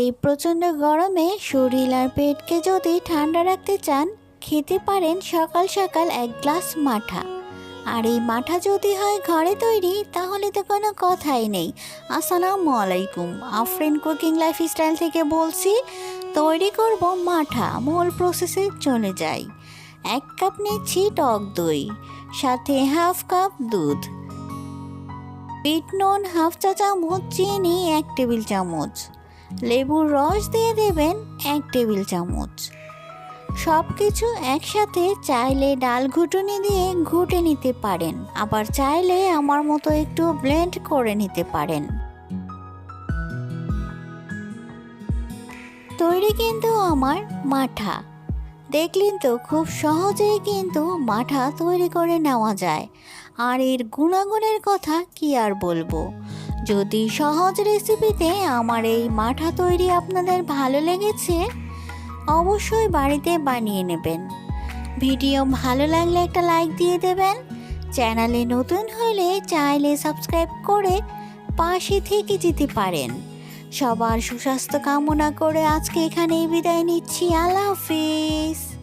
এই প্রচণ্ড গরমে শরীর আর পেটকে যদি ঠান্ডা রাখতে চান, খেতে পারেন সকাল সকাল এক গ্লাস মাঠা। আর এই মাঠা যদি হয় ঘরে তৈরি, তাহলে তো কোনো কথাই নেই। আসসালামু আলাইকুম, আফরিন কুকিং লাইফস্টাইল থেকে বলছি, তৈরি করব মাঠা, মূল প্রসেসে চলে যাই। এক কাপ নিচ্ছি টক দই, সাথে হাফ কাপ দুধ। বিট নুন, হাফ চা চামচ, চিনি, এক টেবিল চামচ। লেবুর রস দিয়ে দেবেন এক টেবিল চামচ। সব কিছু একসাথে চাইলে ডাল ঘুটুনি দিয়ে ঘুটে নিতে পারেন, আবার চাইলে আমার মতো একটু ব্লেন্ড করে নিতে পারেন। তৈরি কিন্তু আমার মাঠা। দেখলেন তো, খুব সহজেই কিন্তু মাঠা তৈরি করে নেওয়া যায়। আর এর গুণাগুণের কথা কি আর বলব? যদি সহজ রেসিপিতে আমার এই মাঠা তৈরি আপনাদের ভালো লেগেছে, অবশ্যই বাড়িতে বানিয়ে নেবেন। ভিডিও ভালো লাগলে একটা লাইক দিয়ে দেবেন। চ্যানেলে নতুন হলে চাইলে সাবস্ক্রাইব করে পাশে থেকে যেতে পারেন। সবার সুস্বাস্থ্য কামনা করে আজকে এখানেই বিদায় নিচ্ছি। আল্লাহ হাফিজ।